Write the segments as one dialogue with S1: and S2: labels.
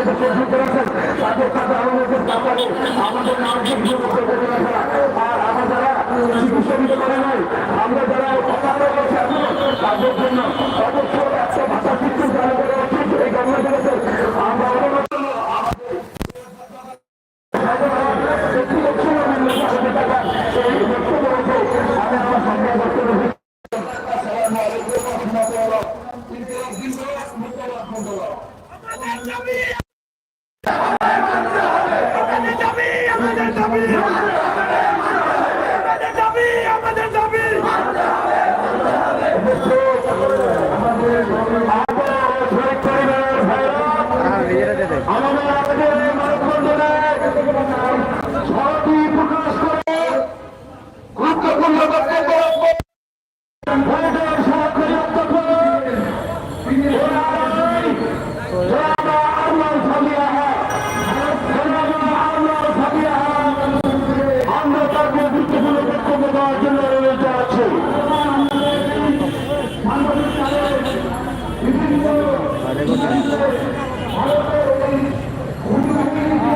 S1: দেশের যুদ্ধ আছে তাদের সাথে আমাদের ব্যাপারে আমাদের মানসিক যুদ্ধ করে রাখা আর আমরা যারা চিকিৎসা দিতে পারে নাই আমরা যারা অপারগ আছে এখনও তাদের জন্য অবশ্যই একটা ভাষা শিক্ষা চালু করা উচিত এই গভর্নমেন্টের কাছে আমরা অনুরোধ আমাদের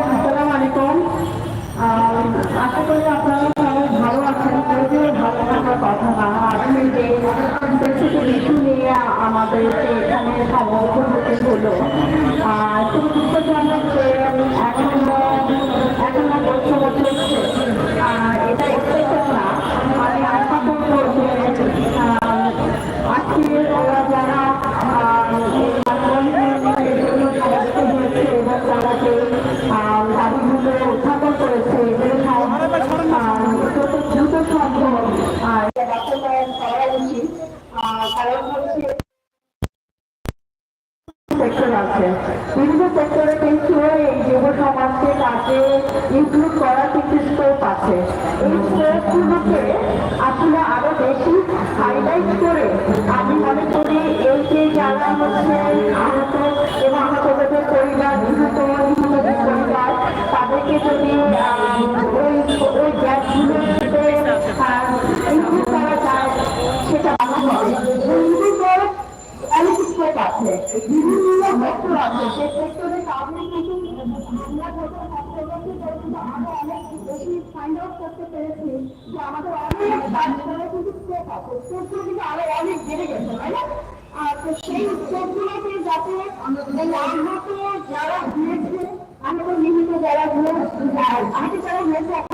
S2: আসসালামু আলাইকুম। আশা করি আপনারা ভালো আছেন। যদিও ভালো থাকার কথা না আজকে যে ইস্যু নিয়ে আমাদেরকে এখানে সমবেত হতে হলো। আর খুব দুঃখজনক যে এখন এখন বছর বছর হচ্ছে আর এটা এক্সপেক্টেড না আমি আশা করব যে আম, আজকে ওরা যারা আম, এই আন্দোলনের জন্য সমস্ত হয়েছে এবং তারা যে আম, দাবিগুলো উত্থাপন করেছে এগুলো সব আম, যত দ্রুত সম্ভব আহ, বাস্তবায়ন করা উচিত বিভিন্ন সেক্টরে কিন্তু এই যুব সমাজকে কাজে ইনক্লুড করার কিন্তু স্কোপ আছে। এই স্কোপগুলোকে আসলে আরও বেশি হাইলাইট করে আমি মনে করি এই যে যারা হচ্ছে আহত এবং আহতদের পরিবার নিহত নিহতদের পরিবার, তাদেরকে যদি ওই ওই গ্যাপগুলোতে ইনক্লুড করা যায়, সেটা ইনক্লুড অ্যালিসিস্টেট আছে বিভিন্ন সেক্টর আছে, সেই সেক্টরে কাজে কিন্তু আমরা অনেক আমাদের অনেক বেড়ে গেছে, তাই না? আর তো সেই স্টেপগুলোকে যাতে আহত যারা হয়েছে আমাদের নিহিত যারা হলো আহত যারা হয়েছে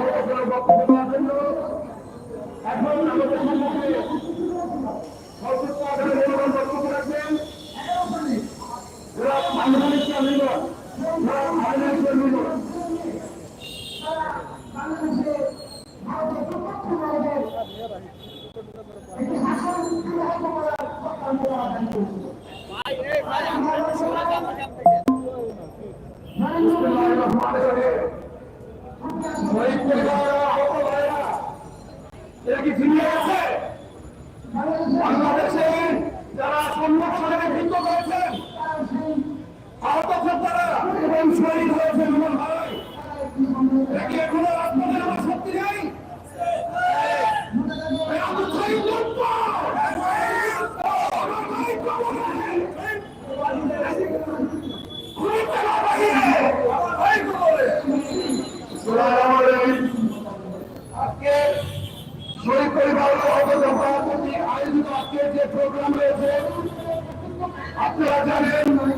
S1: জনাব আমিনুল ইসলাম মিলন কি এখনও রাজপথে আমার শক্তি নেই। শহীদ পরিবার আয়োজিত আজকের যে প্রোগ্রাম আপনারা জানেন হয়।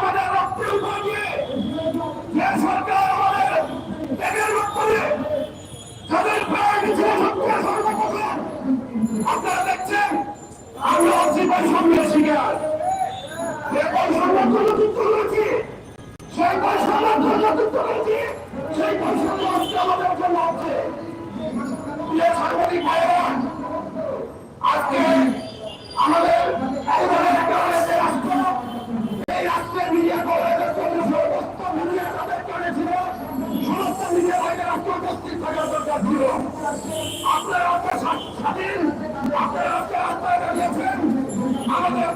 S1: উপস্থিত থাকার দরকার ছিল আপনারা আপনার স্বাধীন আপনারা আপনার আত্মায় দাঁড়িয়েছেন আমাদের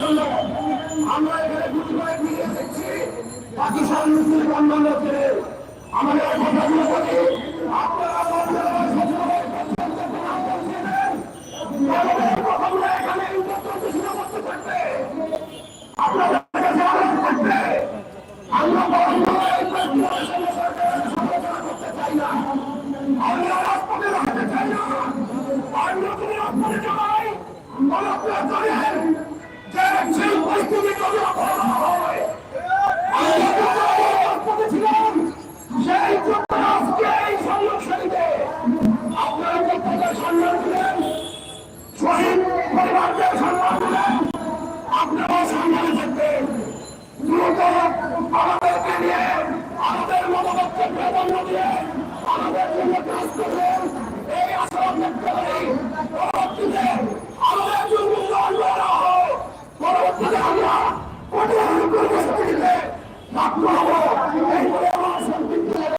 S1: জন্য আমরা এখানে পাকিস্তান মুসলিম আন্দোলনকে মানবতা